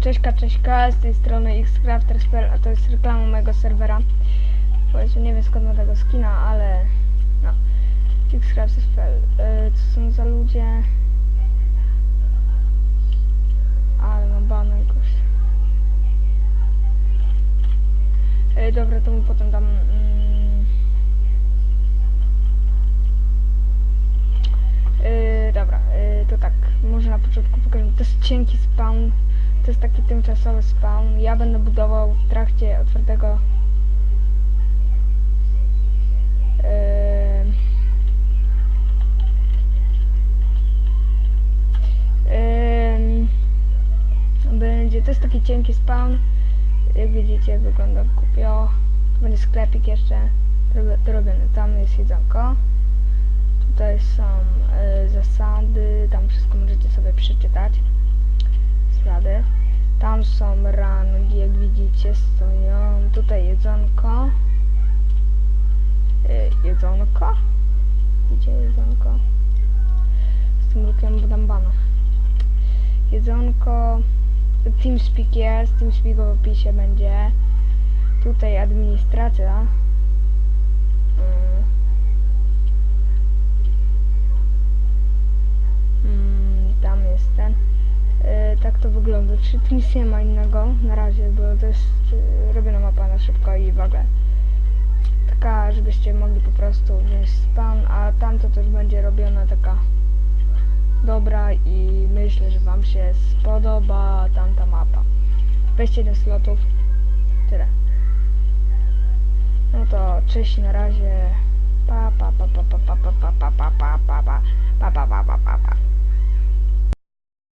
Cześćka, cześćka, z tej strony xcrafter.pl, a to jest reklama mojego serwera. Powiedzmy, nie wiem skąd ma tego skina, ale no. xcrafter.pl. Yy, co są za ludzie? Ale ma bana jakoś. Yy, dobra, to mu potem dam... Yy, dobra, yy, to tak, może na początku pokażę. To jest cienki spawn, to jest taki tymczasowy spawn. Ja będę budował w trakcie otwartego będzie, to jest taki cienki spawn. Jak widzicie, wygląda kupio. Będzie sklepik jeszcze rob- robiony. Tam jest jedzonko. Tutaj są e, zasady, tam wszystko możecie sobie przeczytać. Są rangi, jak widzicie, stoją. Tutaj jedzonko. E, jedzonko? Gdzie jedzonko? Z tym lukiem dam bana. Jedzonko. TeamSpeak jest, TeamSpeak w opisie będzie. Tutaj administracja. E, tak to wygląda. Czy tu nic nie ma innego na razie, bo to jest e, robiona mapa na szybko i w ogóle. Taka, żebyście mogli po prostu wziąć spawn, a tamto też będzie robiona taka dobra i myślę, że wam się spodoba tamta mapa. 21 slotów. Tyle. No to cześć na razie. Pa pa pa pa pa pa pa pa pa pa pa pa